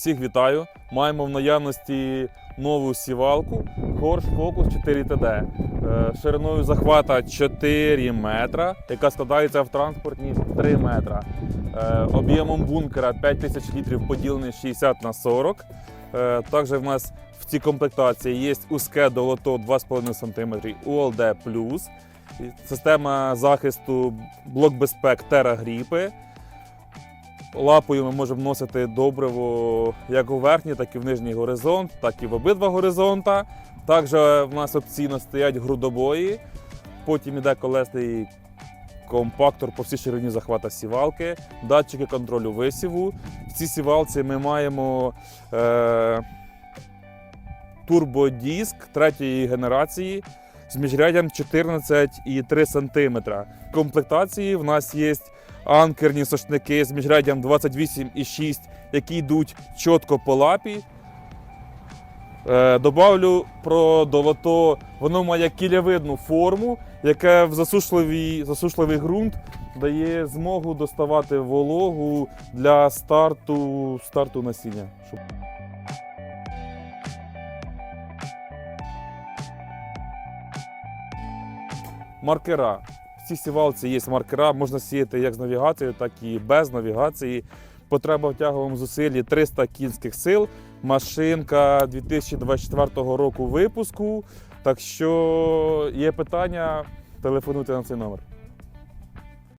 Всіх вітаю! Маємо в наявності нову сівалку Horsch Focus 4TD е, шириною захвата 4 метра, яка складається в транспортні 3 метра. Е, Об'ємом бункера 5000 літрів поділений 60 на 40. Е, Також в нас в цій комплектації є узке долото 2,5 см і система захисту блок безпек Grip. Лапою ми можемо вносити добриво як у верхній, так і в нижній горизонт, так і в обидва горизонта. Також в нас опційно стоять грудобої, потім іде колесний компактор по всій ширині захвата сівалки, датчики контролю висіву. В цій сівалці ми маємо е, турбодиск третьої генерації з міжряддям 14,3 см. В комплектації в нас є анкерні сошники з міжряддям 28,6, які йдуть чітко по лапі. Е, Добавлю про долото, воно має кілявидну форму, яке в засушливий, засушливий ґрунт дає змогу доставати вологу для старту, старту насіння. Маркера. Цій сівалці є маркера, можна сіяти як з навігацією, так і без навігації. Потреба в тяговому зусиллі 300 кінських сил. Машинка 2024 року випуску. Так що є питання, телефонуйте на цей номер.